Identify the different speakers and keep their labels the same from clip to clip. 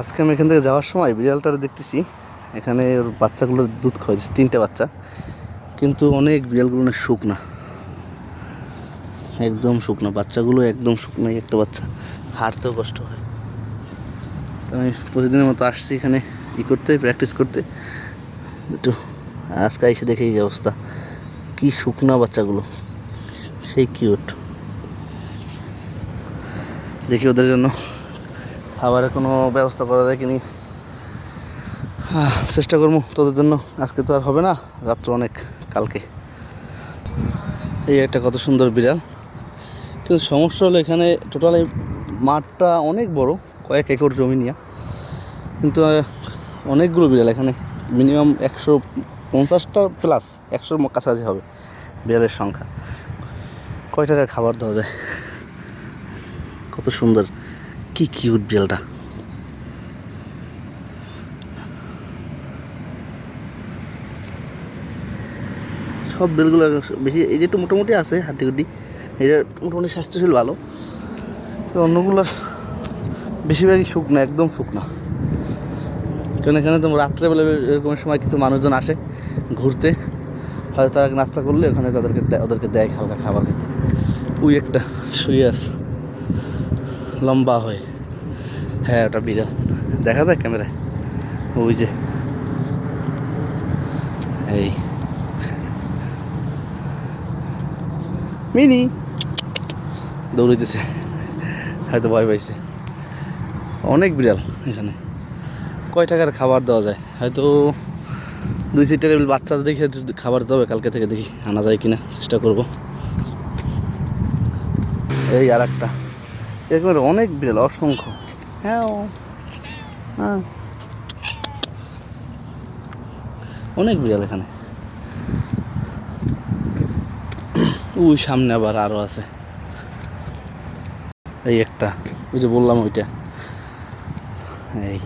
Speaker 1: আজকে আমি এখান থেকে যাওয়ার সময় বিড়ালটার দেখতেছি। এখানে ওর বাচ্চাগুলোর দুধ খাওয়াইছে তিনটে বাচ্চা। কিন্তু অনেক বিড়ালগুলো না শুকনা। একদম শুকনা, বাচ্চাগুলো একদম শুকনো, এই একটা বাচ্চা। হাঁটতেও কষ্ট হয়। তো আমি প্রতিদিনের মতো আসছি এখানে, ই করতে প্র্যাকটিস করতে। একটু আজকে এসে দেখে এই অবস্থা। কি শুকনা বাচ্চাগুলো। সেই কিউট দেখি ওদের জন্য। খাবারের কোনো ব্যবস্থা করা যায় কিনি চেষ্টা করব তোদের জন্য। আজকে তো আর হবে না, রাত্র অনেক, কালকে। এই একটা কত সুন্দর বিড়াল। কিন্তু সমস্যা হলো এখানে টোটাল এই মাঠটা অনেক বড়, কয়েক একর জমি নিয়ে। কিন্তু অনেকগুলো বিড়াল এখানে। মিনিমাম একশো পঞ্চাশটা প্লাস একশোর কাছাকাছি হবে বিড়ালের সংখ্যা। কয় টাকা খাবার দেওয়া যায়? কত সুন্দর। কি কিউট বিড়ালটা। সব বিড়ালগুলো বেশি, এই যে একটু মোটামুটি আছে, হাড্ডিগুড্ডি। এটা মোটামুটি স্বাস্থ্যশীল ভালো। তো অন্যগুলোর বেশিরভাগই শুকনো, একদম শুকনো। কারণ এখানে তো রাত্রেবেলা এরকম সময় কিছু মানুষজন আসে ঘুরতে। হয়তো তারা নাস্তা করলে ওখানে তাদেরকে ওদেরকে দেয়, হালকা খাবার খেতে। ওই একটা শুয়ে আছে। লম্বা হয়ে। হ্যাঁ ওটা বিড়াল। দেখা যায় ক্যামেরায়। ওই যে। এই। মিনি। দৌড়াইতেছে। হয়তো ভয় পাইছে। অনেক বিড়াল এখানে। কয় টাকার খাবার দেওয়া যায়? হয়তো দুই সিটের বাচ্চা দেখে খাবার দেওয়া কালকে থেকে দেখি আনা যায় কিনা। চেষ্টা করব। এই আর একটা এরকম অনেক বিড়াল অসংখ্য। হ্যাঁ হ্যাঁ। অনেক বিড়াল এখানে। ওই সামনে আবার আরও আছে। এই একটা ওই যে বললাম ওইটা। এই।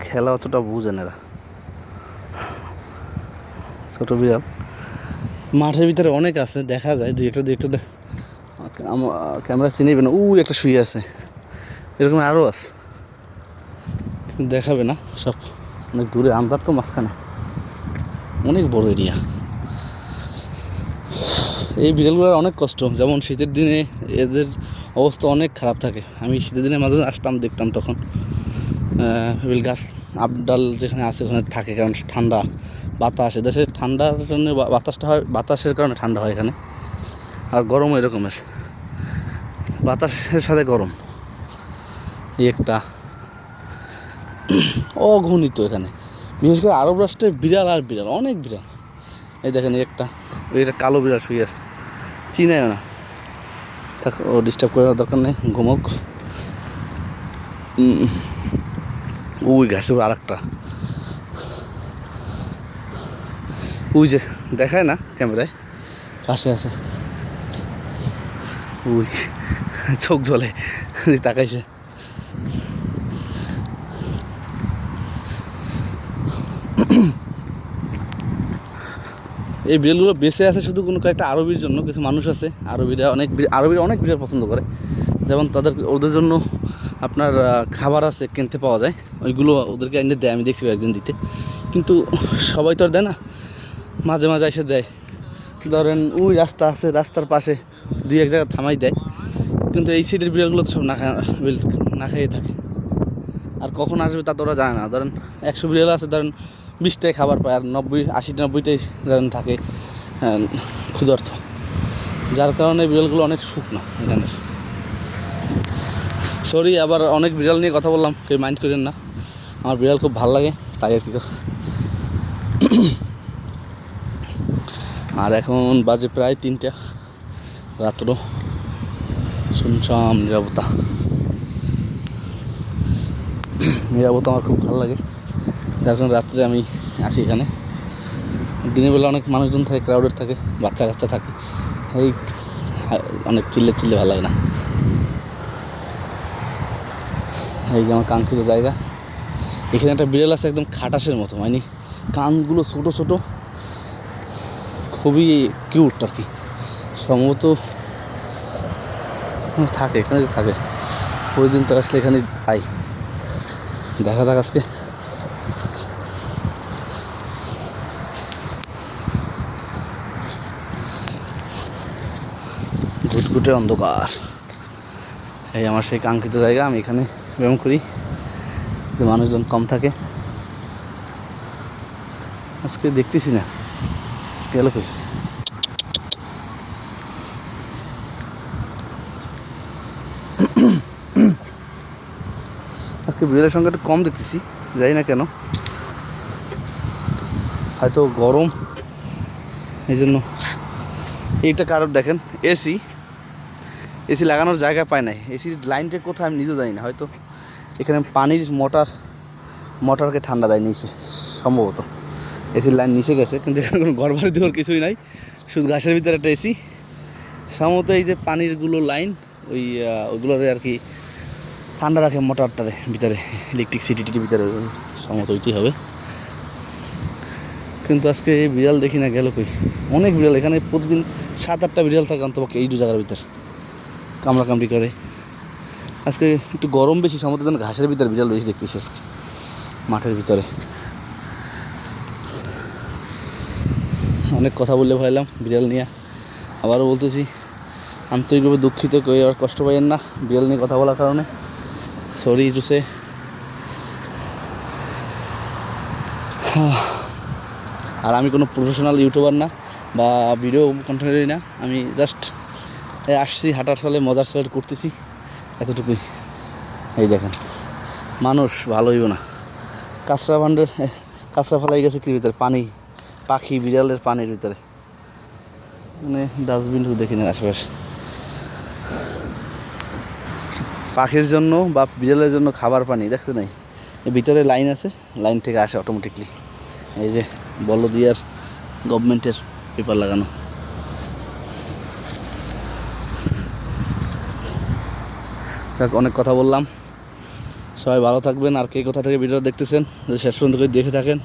Speaker 1: খেলা অতটা বুঝেন এরা। ছোট বিড়াল। মাঠের ভিতরে অনেক আছে, দেখা যায়। দুই একটা দুই একটা ক্যামেরা চিনিবে না উই একটা শুয়ে আছে। এরকম আরও আছে। দেখাবে না, সব। অনেক দূরে আন্দার তো মাঝখানে। অনেক বড় এরিয়া। এই বিড়ালগুলোর অনেক কষ্ট। যেমন শীতের দিনে এদের অবস্থা অনেক খারাপ থাকে। আমি শীতের দিনে মাঝে আসতাম, দেখতাম তখন। বেল গাছ, আপডাল যেখানে আছে, ওখানে থাকে। কারণ ঠান্ডা। বাতাস এদেশে ঠান্ডার জন্য বাতাসটা হয়, বাতাসের কারণে ঠান্ডা হয় এখানে। আর গরম এরকমের বাতাসের সাথে গরম। একটা। অগণিত এখানে। বিশেষ করে আরব রাষ্ট্রে বিড়াল আর বিড়াল, অনেক বিড়াল। এই দেখেন একটা। একটা কালো বিড়াল শুয়ে আছে। চিনায় না। থাক ও ডিস্টার্ব করার দরকার নেই, ঘুমোক। ওই ঘাসে আর একটা ওই যে দেখায় না ক্যামেরায়? পাশে আছে। ওই চোখ জ্বলে তাকাইছে। এই বিড়ালগুলো বেঁচে আছে শুধু কোনো কয়েকটা আরবির জন্য, কিছু মানুষ আছে, আরবিরা অনেক আরবিরা অনেক বিড়াল পছন্দ করে। যেমন তাদের, ওদের জন্য আপনার খাবার আছে কিনতে পাওয়া যায়। ওইগুলো ওদেরকে এনে দেয়, আমি দেখছি একদিন দিতে। কিন্তু সবাই তো আর দেয় না। মাঝে মাঝে এসে দেয়। ধরেন ওই রাস্তা আছে রাস্তার পাশে দুই এক জায়গায় থামাই দেয়। কিন্তু এই সাইডের বিড়ালগুলো তো সব না খায় না খেয়ে থাকে। আর কখন আসবে তা তো ওরা জানে না। ধরেন একশো বিড়াল আছে ধরেন বিশটাই খাবার পায় আর নব্বই আশি নব্বইটাই ধরেন থাকে আহ, ক্ষুধার্ত। যার কারণে বিড়ালগুলো অনেক শুকনো এখানে সরি আবার অনেক বিড়াল নিয়ে কথা বললাম কেউ মাইন্ড করেন না। আমার বিড়াল খুব ভালো লাগে তাই আর কি। আর এখন বাজে প্রায় তিনটা। রাত্র। শুনছাম নিরাপত্তা। নিরাপত্তা আমার খুব ভালো লাগে। যার কারণে রাত্রে আমি আসি এখানে। দিনের বেলা অনেক মানুষজন থাকে ক্রাউডেড থাকে, বাচ্চা কাচ্চা থাকে। এই, অনেক চিল্লে চিল্লে ভালো লাগে না। এই যে আমার কাঙ্ক্ষিত জায়গা। এখানে একটা বিড়াল আছে, একদম খাটাসের মতো মানে কানগুলো ছোটো ছোট। খুবই কিউট আর কি। সম্ভবত থাকে, এখানে থাকে। প্রতিদিন তো আসলে এখানে পাই দেখা যাক আজকে। ঘুটঘুটে অন্ধকার। এই আমার সেই কাঙ্ক্ষিত জায়গা, আমি এখানে ব্যায়াম করি। যে মানুষজন কম থাকে। আজকে দেখতেছি না। আজকে বিড়ালের সংখ্যা একটু কম দেখতেছি জানি না কেন? হয়তো গরম এই জন্য এইটা কারণ দেখেন এসি এসি লাগানোর জায়গা পায় নাই। এসির লাইনটা কোথায় আমি নিজেও জানি না, হয়তো এখানে পানির মোটর, মোটরকে ঠান্ডা দেয় নিচে, সম্ভবত। এসির লাইন নিচে গেছে, কিন্তু এখানে কোনো ঘর বাড়ি দেওয়ার কিছুই নাই। শুধু ঘাসের ভিতরে একটা এসি। সম্ভবত এই যে পানিরগুলো লাইন, ওই ওগুলোর আর কি ঠান্ডা রাখে মোটরটারে ভিতরে ইলেকট্রিক সিটিটির ভিতরে, সম্ভবত ওইটি হবে। কিন্তু আজকে বিড়াল দেখি না, গেল কই? অনেক বিড়াল, এখানে প্রতিদিন সাত আটটা বিড়াল থাকে অন্তপক্ষে এই দু জায়গার ভিতর, কামড়াকামড়ি করে। আজকে একটু গরম বেশি, সম্ভবত ঘাসের ভিতরে বিড়াল বেশি দেখতেছি আজকে, মাঠের ভিতরে। অনেক কথা বললে ভাইলাম বিড়াল নিয়ে। আবারও বলতেছি, আন্তরিকভাবে দুঃখিত, কেউ আর কষ্ট পাইয়েন না বিড়াল নিয়ে কথা বলার কারণে। সরি টুসে আর আমি কোনো প্রফেশনাল ইউটিউবার না বা ভিডিও কন্টেন্ট না, আমি জাস্ট আসছি হাঁটার ফলে মজার সাইড করতেছি, এতটুকুই। এই দেখেন, মানুষ ভালো হইব না। কাঁচরা ভাণ্ডের কাঁচরা ফেলাই গেছে কি ভিতরে পানি। পাখি বিড়ালের পানির ভিতরে। মানে ডাস্টবিন দেখি না আশেপাশে। পাখির জন্য বা বিড়ালের জন্য খাবার পানি দেখতে নাই? ভিতরে লাইন আছে, লাইন থেকে আসে অটোমেটিকলি এই যে বলদিয়ার গভর্নমেন্টের পেপার লাগানো। যাক, অনেক কথা বললাম। সবাই ভালো থাকবেন। আর কে কোথা থেকে ভিডিও দেখতেছেন শেষ পর্যন্ত করে দেখে থাকেন।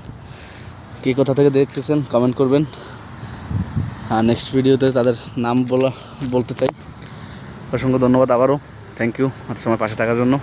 Speaker 1: কে কোথা থেকে দেখতেছেন কমেন্ট করবেন। আর নেক্সট ভিডিওতে তাদের নাম বলা বলতে চাই। অসংখ্য ধন্যবাদ আবারও। থ্যাংক ইউ আর সময় পাশে থাকার জন্য।